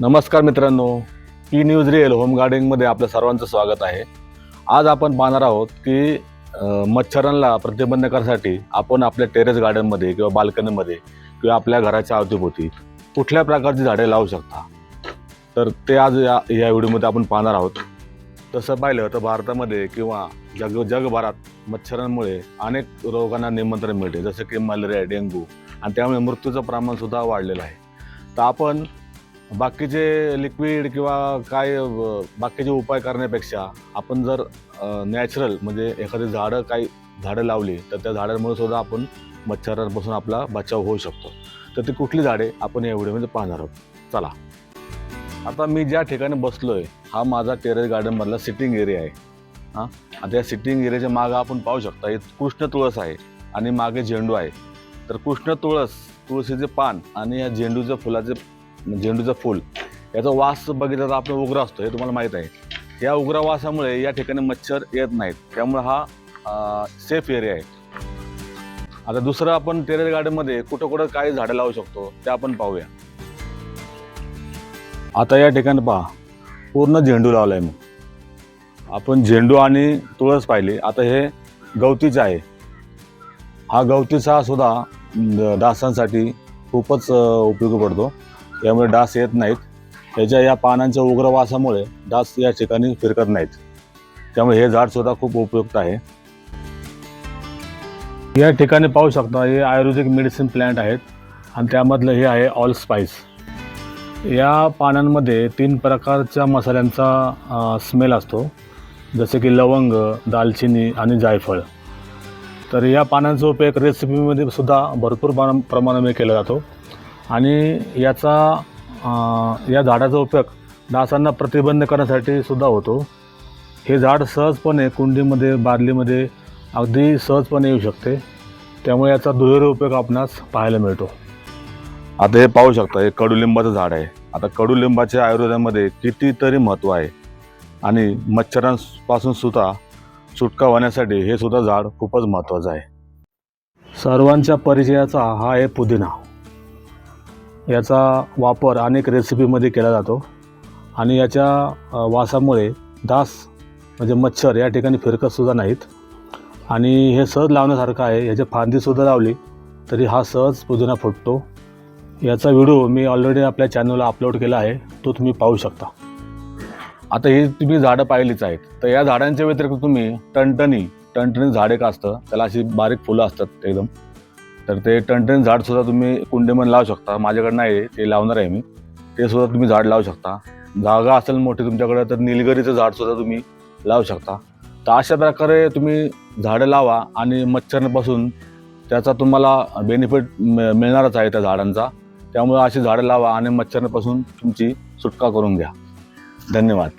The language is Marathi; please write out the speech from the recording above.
नमस्कार मित्रांनो पी न्यूज रिअल होम गार्डनिंगमध्ये आपलं सर्वांचं स्वागत आहे. आज आपण पाहणार आहोत की मच्छरांना प्रतिबंध करण्यासाठी आपण आपल्या टेरेस गार्डनमध्ये किंवा बाल्कनीमध्ये किंवा आपल्या घराच्या अवतीभोवती कुठल्या प्रकारची झाडे लावू शकता? तर ते आज या या व्हिडिओमध्ये आपण पाहणार आहोत. तसं पाहिलं तर भारतामध्ये किंवा जग जगभरात मच्छरांमुळे अनेक रोगांना निमंत्रण मिळते जसं की मलेरिया डेंग्यू आणि त्यामुळे मृत्यूचं प्रमाणसुद्धा वाढलेलं आहे. तर आपण बाकीचे लिक्विड किंवा काय बाकीचे उपाय करण्यापेक्षा आपण जर नॅचरल म्हणजे एखादी झाडं काही झाडं लावली तर त्या झाडांमुळे सुद्धा आपण मच्छरांपासून आपला बचाव होऊ शकतो. तर ती कुठली झाडे आपण या व्हिडिओमध्ये पाहणार आहोत. चला. आता मी ज्या ठिकाणी बसलो आहे हा माझा टेरेस गार्डनमधला सिटिंग एरिया आहे. हां? आता या सिटिंग एरियाच्या मागं आपण पाहू शकता हे कृष्ण तुळस आहे आणि मागे झेंडू आहे. तर कृष्ण तुळस तुळशीचे पान आणि या झेंडूच्या फुलाचे झेंडूचं फूल. याचा वास बघितला तर आपण उग्र असतो हे तुम्हाला माहीत आहे. या उग्र वासामुळे या ठिकाणी मच्छर येत नाहीत. त्यामुळे हा सेफ एरिया आहे. आता दुसरं आपण टेरेस गार्डनमध्ये कुठं कुठं काय झाडं लावू शकतो ते आपण पाहूया. आता या ठिकाणी पहा पूर्ण झेंडू लावला आहे मी. आपण झेंडू आणि तुळस पाहिली आता हे गवतीचं आहे. हा गवतीचा सुद्धा डासांसाठी खूपच उपयोगी पडतो. यामुळे डास येत नाहीत. त्याच्या या पानांच्या उग्र वासामुळे डास या ठिकाणी फिरकत नाहीत. त्यामुळे हे झाड सुद्धा खूप उपयुक्त आहे. या ठिकाणी पाहू शकता हे आयुर्वेदिक मेडिसिन प्लॅन्ट आहेत आणि त्यामधलं हे आहे ऑल स्पाइस. या पानांमध्ये तीन प्रकारच्या मसाल्यांचा स्मेल असतो. जसे की लवंग दालचिनी आणि जायफळ. तर या पानांचा उपयोग रेसिपीमध्ये सुद्धा भरपूर प्रमाणामध्ये केला जातो. आणि याचा या झाडाचा उपयोग डासांना प्रतिबंध करण्यासाठी सुद्धा होतो. हे झाड सहजपणे कुंडीमध्ये बादलीमध्ये अगदी सहजपणे येऊ शकते. त्यामुळे याचा दुहेरी उपयोग आपणास पाहायला मिळतो. आता हे पाहू शकता हे कडुलिंबाचं झाड आहे. आता कडुलिंबाच्या आयुर्वेदामध्ये कितीतरी महत्त्व आहे. आणि मच्छरांपासून सुद्धा सुटका होण्यासाठी हे सुद्धा झाड खूपच महत्त्वाचं आहे. सर्वांच्या परिचयाचा हा आहे पुदिना. याचा वापर अनेक रेसिपीमध्ये केला जातो. आणि याच्या वासामुळे डास म्हणजे मच्छर या ठिकाणी फिरकतसुद्धा नाहीत. आणि हे सहज लावण्यासारखं आहे. याची फांदीसुद्धा लावली तरी हा सहज पुदिना फुटतो. याचा व्हिडिओ मी ऑलरेडी आपल्या चॅनलला अपलोड केला आहे. तो तुम्ही पाहू शकता. आता ही तुम्ही झाडं पाहिलीच आहेत. तर या झाडांच्या व्यतिरिक्त तुम्ही टणटणी टणटणी झाड एक असतं. त्याला अशी बारीक फुलं असतात एकदम. तर ते टणटणी झाडसुद्धा तुम्ही कुंडीमध्ये लावू शकता. माझ्याकडे नाही आहे ते लावणार आहे मी. ते सुद्धा तुम्ही झाड लावू शकता. जागा असेल मोठी तुमच्याकडे तर निलगिरीचं झाडसुद्धा तुम्ही लावू शकता. तर अशा प्रकारे तुम्ही झाडं लावा आणि मच्छरपासून त्याचा तुम्हाला बेनिफिट मिळणारच आहे त्या झाडांचा. त्यामुळे अशी झाडं लावा आणि मच्छरपासून तुमची सुटका करून घ्या. धन्यवाद.